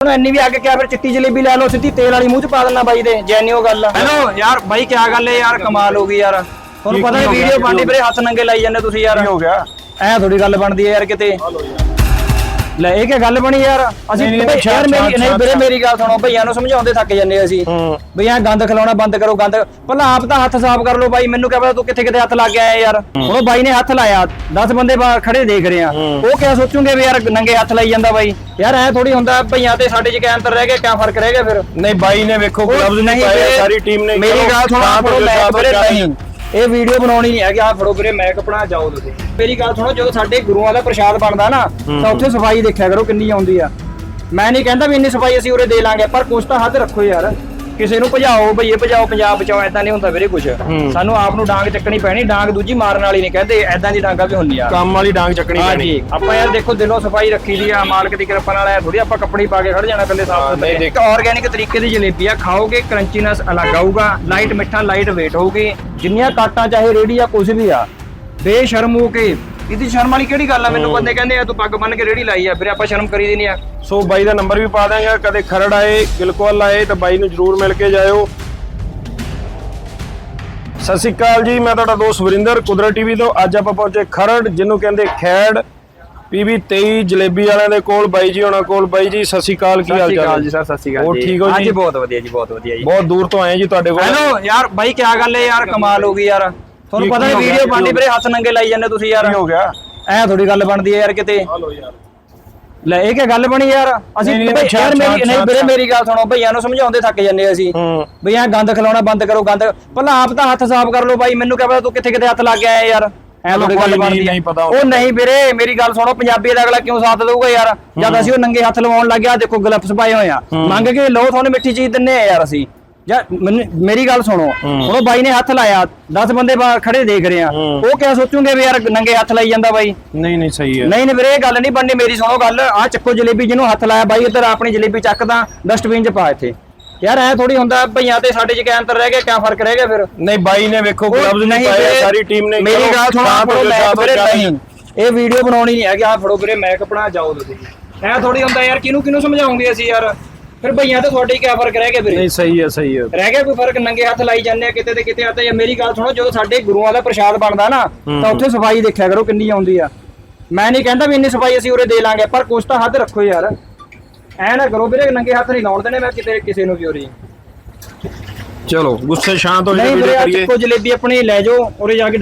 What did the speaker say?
ਹੁਣ ਇੰਨੀ ਵੀ ਅੱਗ ਕਿਆ ਫਿਰ ਚਿੱਟੀ ਜਲੇਬੀ ਲੈ ਲਓ ਸਿੱਧੀ ਤੇਲ ਵਾਲੀ ਮੂੰਹ ਚ ਪਾ ਦੇਣਾ ਬਾਈ ਦੇ ਜੈਨਿਓ ਗੱਲ ਆ। ਹੈਲੋ ਯਾਰ ਬਾਈ ਕਿਆ ਗੱਲ ਹੈ ਯਾਰ ਕਮਾਲ ਹੋ ਗਈ ਯਾਰ। ਤੁਹਾਨੂੰ ਕੀ- ਪਤਾ ਕੀ ਨਹੀਂ? ਵੀਡੀਓ ਕੀ ਬਣਦੀ ਵੀਰੇ ਹੱਥ ਨੰਗੇ ਲਾਈ ਜਾਂਦੇ ਤੁਸੀਂ ਯਾਰ। ਹੋ ਗਿਆ? ਐ ਥੋੜੀ ਗੱਲ ਬਣਦੀ ਹੈ ਯਾਰ ਕਿਤੇ। ਲੈ ਇਹ ਕੀ ਗੱਲ ਬਣੀ ਯਾਰ? ਅਸੀਂ ਨਹੀਂ, ਨਹੀਂ, ਯਾਰ ਮੇਰੀ ਨਹੀਂ ਵੀਰੇ। ਮੇਰੀ ਗੱਲ ਸੁਣੋ ਭਈਆਂ ਨੂੰ ਸਮਝਾਉਂਦੇ ਥੱਕ ਜੰਨੇ ਅਸੀਂ। ਹੂੰ। ਬਈ ਐ ਗੰਦ ਖਿਲਾਉਣਾ ਬੰਦ ਕਰੋ ਗੰਦ। ਪਹਿਲਾਂ ਆਪ ਤਾਂ ਹੱਥ ਸਾਫ਼ ਕਰ ਲਓ ਬਾਈ ਮੈਨੂੰ ਕਿਹਾ ਪਤਾ ਤੂੰ ਕਿੱਥੇ ਕਿੱਥੇ ਹੱਥ ਲੱਗ ਗਿਆ ਹੈ ਯਾਰ। ਹੁਣ ਉਹ ਬਾਈ ਨੇ ਹੱਥ ਲਾਇਆ 10 ਬੰਦੇ ਬਾਹਰ ਖੜੇ ਦੇਖ ਰਹੇ ਆ। ਉਹ ਕਿਆ ਸੋਚੂਗੇ ਵੀ ਯਾਰ ਨੰਗੇ ਹੱਥ ਲਾਈ ਜਾਂਦਾ ਬਾਈ। ਯਾਰ ਐ ਥੋੜੀ ਹੁੰਦਾ ਭਈਆਂ ਤੇ ਸਾਡੇ ਚ ਕਿਆ ਅੰਤਰ ਰਹਿ ਗਿਆ ਕਿਆ ਫ਼ਰਕ ਰਹਿ ਗਿਆ ਫਿਰ। ਨਹੀਂ ਬਾਈ ਨੇ ਵੇਖੋ ਗਲਵਜ਼ ਨਹੀਂ ਪਾਏ ਸਾਰੀ ਟੀਮ ਨੇ ਮੇਰੀ ਗੱਲ ਸੁਣੋ ਸ਼ਾਂਤ ਹੋ ਵੀਰੇ। ਨਹੀਂ। ਇਹ ਵੀਡੀਓ ਬਣਾਉਣੀ ਨਹੀਂ ਹੈਗੀ। ਆ ਫੜੋ ਵੀਰੇ ਮੈਂ ਕਪੜਾ ਜਾਓ ਤੁਸੀਂ। ਮੇਰੀ ਗੱਲ ਸੁਣੋ ਜਦੋਂ ਸਾਡੇ ਗੁਰੂਆਂ ਦਾ ਪ੍ਰਸ਼ਾਦ ਬਣਦਾ ਨਾ ਤਾਂ ਉੱਥੇ ਸਫ਼ਾਈ ਦੇਖਿਆ ਕਰੋ ਕਿੰਨੀ ਆਉਂਦੀ ਆ। ਮੈਂ ਨਹੀਂ ਕਹਿੰਦਾ ਵੀ ਇੰਨੀ ਸਫ਼ਾਈ ਅਸੀਂ ਉਰੇ ਦੇ ਲਾਂਗੇ ਪਰ ਕੁਛ ਤਾਂ ਹੱਥ ਰੱਖੋ ਯਾਰ। ਕਿਸੇ ਨੂੰ ਭਜਾਓ ਭਈਏ ਭਜਾਓ ਪੰਜਾਬ ਬਚਾਓ ਐਦਾਂ ਨਹੀਂ ਹੁੰਦਾ ਵੀਰੇ ਕੁਛ। ਸਾਨੂੰ ਆਪ ਨੂੰ ਡਾਂਗ ਚੱਕਣੀ ਪੈਣੀ ਡਾਂਗ ਦੂਜੀ ਮਾਰਨ ਵਾਲੀ ਨਹੀਂ ਕਹਿੰਦੇ ਐਦਾਂ ਦੀ ਡਾਂਗਾ ਵੀ ਹੁੰਦੀਆਂ। ਕੰਮ ਵਾਲੀ ਡਾਂਗ ਚੱਕਣੀ ਪੈਣੀ। ਆਪਾਂ ਯਾਰ ਦੇਖੋ ਦਿਲੋਂ ਸਫ਼ਾਈ ਰੱਖੀ ਦੀ ਆ ਮਾਲਕ ਦੀ ਕਿਰਪਾ ਨਾਲ ਐ ਥੋੜੀ ਆਪਾਂ ਕੱਪੜੇ ਪਾ ਕੇ ਖੜ ਜਾਣਾ ਕੱਲੇ ਸਾਫ਼ ਸੁਥਰੇ। ਇੱਕ ਆਰਗੈਨਿਕ ਤਰੀਕੇ ਦੀ ਜਲੇਬੀ ਆ ਖਾਓਗੇ ਕਰੰਚੀਨੈਸ ਅਲੱਗ ਆਊਗਾ ਲਾਈਟ ਮਿੱਠਾ ਲਾਈਟ weight ਹੋਊਗੀ। ਜਿੰਨੀਆਂ ਕਾਟਾਂ ਚਾਹੇ ਰੇੜੀ ਆ ਕੁਝ ਵੀ ਆ ਬੇਸ਼ਰਮ ਹੋ ਕੇ ਇਹਦੀ ਸ਼ਰਮ ਵਾਲੀ ਕਿਹੜੀ ਗੱਲ ਆ? ਮੈਨੂੰ ਬੰਦੇ ਕਹਿੰਦੇ ਆ ਤੂੰ ਪੱਗ ਬੰਨ ਕੇ ਰੇੜੀ ਲਾਈ ਆ ਵੀਰੇ ਆਪਾਂ ਸ਼ਰਮ ਕਰੀਦੀ ਨਹੀਂ ਆ। ਸੋ ਬਾਈ ਦਾ ਨੰਬਰ ਵੀ ਪਾ ਦਾਂਗੇ ਕਦੇ ਖਰੜ ਆਏ ਗਿਲਕੋਲ ਆਏ ਤਾਂ ਬਾਈ ਨੂੰ ਜਰੂਰ ਮਿਲ ਕੇ ਜਾਇਓ। ਸਤਿ ਸ਼੍ਰੀ ਅਕਾਲ ਜੀ ਮੈਂ ਤੁਹਾਡਾ ਦੋਸਤ ਵਰਿੰਦਰ ਕੁਦਰਤ ਟੀਵੀ ਤੋਂ। ਅੱਜ ਆਪਾਂ ਪਹੁੰਚੇ ਖਰੜ ਜਿਹਨੂੰ ਕਹਿੰਦੇ ਖੈੜ। ਪੀਵੀ 23 ਜਲੇਬੀ ਵਾਲਿਆਂ ਦੇ ਕੋਲ ਬਾਈ ਜੀ ਹੋਣਾ ਕੋਲ। ਬਾਈ ਜੀ ਸਤਿ ਸ਼੍ਰੀ ਅਕਾਲ ਕੀ ਹਾਲ ਚਾਲ ਜੀ ਸਰ ਸਤਿ ਸ਼੍ਰੀ ਹੋਰ ਠੀਕ ਹੋ ਜੀ? ਹਾਂਜੀ ਬਹੁਤ ਵਧੀਆ ਜੀ ਬਹੁਤ ਵਧੀਆ ਜੀ। ਬਹੁਤ ਦੂਰ ਤੋਂ ਆਏ ਜੀ ਤੁਹਾਡੇ ਕੋਲ। ਹੈਲੋ ਯਾਰ ਬਾਈ ਕੀ ਗੱਲ ਹੈ ਯਾਰ ਕਮਾਲ ਹੋ ਗਈ ਯਾਰ। ਤੁਹਾਨੂੰ ਪਤਾ ਹੋ? ਵੀਡੀਓ ਬਣਦੀ ਵੀਰੇ ਹੱਥ ਨੰਗੇ ਲਾਈ ਜਾਂਦੇ ਤੁਸੀਂ ਯਾਰ। ਕੀ ਹੋ ਗਿਆ? ਐ ਥੋੜੀ ਗੱਲ ਬਣਦੀ ਹੈ ਯਾਰ ਕਿਤੇ। ਹਲੋ ਯਾਰ। ਲੈ ਇਹ ਕੀ ਗੱਲ ਬਣੀ ਯਾਰ? ਅਸੀਂ ਯਾਰ ਮੇਰੀ ਨਹੀਂ ਵੀਰੇ। ਮੇਰੀ ਗੱਲ ਸੁਣੋ ਭਈਆਂ ਨੂੰ ਸਮਝਾਉਂਦੇ ਥੱਕ ਜੰਨੇ ਅਸੀਂ। ਬਈ ਐ ਗੰਦ ਖਿਲਾਉਣਾ ਬੰਦ ਕਰੋ ਗੰਦ। ਪਹਿਲਾਂ ਆਪ ਤਾਂ ਹੱਥ ਸਾਫ਼ ਕਰ ਲਓ ਬਾਈ ਮੈਨੂੰ ਕਿਹਾ ਪਤਾ ਤੂੰ ਕਿੱਥੇ ਕਿੱਥੇ ਹੱਥ ਲੱਗ ਗਿਆ ਯਾਰ। ਐ ਕੋਈ ਗੱਲ ਬਣਦੀ। ਨਹੀਂ ਪਤਾ ਉਹ ਨਹੀਂ ਵੀਰੇ ਮੇਰੀ ਗੱਲ ਸੁਣੋ ਪੰਜਾਬੀ ਦਾ ਅਗਲਾ ਕਿਉਂ ਸਾਥ ਦੇਊਗਾ ਯਾਰ? ਜਦ ਅਸੀਂ ਉਹ ਨੰਗੇ ਹੱਥ ਲਵਾਉਣ ਲੱਗਿਆ ਦੇਖੋ ਗਲਫਸ ਪਾਏ ਹੋਏ ਆ। ਮੰਗ ਕੇ ਲਓ ਤੁਹਾਨੂੰ ਮਿੱਠੀ ਚੀਜ਼ ਦਿੰਨੇ ਆ ਯਾਰ ਅਸੀਂ। ਯਾਰ ਮੈਨੂੰ- ਮੇਰੀ ਗੱਲ ਸੁਣੋ। ਹੁਣ ਉਹ ਬਾਈ ਨੇ ਹੱਥ ਲਾਇਆ 10 ਬੰਦੇ ਬਾਹਰ ਖੜੇ ਦੇਖ ਰਹੇ ਆ। ਉਹ ਕਿਆ ਸੋਚੂਗੇ ਵੀ ਯਾਰ ਨੰਗੇ ਹੱਥ ਲਾਈ ਜਾਂਦਾ ਬਾਈ? ਨਹੀਂ ਨਹੀਂ ਸਹੀ ਹੈ। ਨਹੀਂ ਨਹੀਂ ਵੀਰੇ ਇਹ ਗੱਲ ਨਹੀਂ ਬਣਨੀ ਮੇਰੀ ਸੁਣੋ ਗੱਲ। ਆ ਚੱਕੋ ਜਲੇਬੀ ਜਿਹਨੂੰ ਹੱਥ ਲਾਇਆ ਬਾਈ ਇੱਧਰ ਆਪਣੀ ਜਲੇਬੀ ਚੱਕਦਾ ਡਸਟਬਿਨ 'ਚ ਪਾ ਇੱਥੇ। ਯਾਰ ਐ ਥੋੜੀ ਹੁੰਦਾ ਭਈਆਂ ਤੇ ਸਾਡੇ 'ਚ ਕਿਆ ਅੰਤਰ ਰਹਿ ਗਿਆ ਕਿਆ ਫ਼ਰਕ ਰਹਿ ਗਿਆ ਫਿਰ? ਨਹੀਂ ਬਾਈ ਨੇ ਵੇਖੋ ਗਲਵਜ਼ ਨਹੀਂ ਵੀਰੇ, ਸਾਰੀ ਟੀਮ ਨੇ ਮੇਰੀ ਗੱਲ ਸੁਣੋ ਸ਼ਾਂਤ ਹੋ ਫੜੋ ਜਾਓ, ਮੈਂ ਸ਼ਾਂਤ ਹੋ ਵੀਰੇ। ਨਹੀਂ ਇਹ ਵੀਡੀਓ ਬਣਾਉਣੀ ਨਹੀਂ ਹੈਗੀ ਆ ਫੜੋ ਵੀਰੇ ਮੈਂ ਕਪੜਾ ਜਾਓ ਤੁਸੀਂ। ਐ ਥੋੜੀ ਹੁੰਦਾ ਯਾਰ ਕਿਹਨੂੰ ਕਿਹਨੂੰ ਸਮਝਾਉਂਗੇ ਅਸੀਂ ਯਾਰ? ਫਿਰ ਭਈਆਂ ਤੇ ਤੁਹਾਡੇ ਕਿਆ ਫ਼ਰਕ ਰਹਿ ਗਿਆ ਵੀਰੇ? ਨਹੀਂ ਸਹੀ ਹੈ ਸਹੀ ਹੈ। ਰਹਿ ਗਿਆ ਕੋਈ ਫ਼ਰਕ? ਨੰਗੇ ਹੱਥ ਲਾਈ ਜਾਂਦੇ ਆ ਕਿਤੇ ਤੇ ਕਿਤੇ ਆ। ਤਾਂ ਜਾਂ ਮੇਰੀ ਗੱਲ ਸੁਣੋ ਜਦੋਂ ਸਾਡੇ ਗੁਰੂਆਂ ਦਾ ਪ੍ਰਸ਼ਾਦ ਬਣਦਾ ਨਾ ਤਾਂ ਉੱਥੇ ਸਫ਼ਾਈ ਦੇਖਿਆ ਕਰੋ ਕਿੰਨੀ ਆਉਂਦੀ ਆ। ਮੈਂ ਨਹੀਂ ਕਹਿੰਦਾ ਵੀ ਇੰਨੀ ਸਫ਼ਾਈ ਅਸੀਂ ਉਰੇ ਦੇ ਲਾਂਗੇ ਪਰ ਕੁਛ ਤਾਂ ਹੱਥ ਰੱਖੋ ਯਾਰ। ਐ ਨਾ ਕਰੋ ਵੀਰੇ ਨੰਗੇ ਹੱਥ ਨਹੀਂ ਲਾਉਣ ਦੇਣੇ ਮੈਂ ਕਿਤੇ ਕਿਸੇ ਨੂੰ ਵੀ ਉਰੇ। ਚਲੋ ਗੁੱਸੇ ਸ਼ਾਂਤ ਹੋ ਨਹੀਂ ਜਾਓ ਵੀਰੇ ਚੱਕੋ ਜਲੇਬੀ ਆਪਣੀ ਲੈ ਜਾਓ ਉਰੇ ਜਾ ਕੇ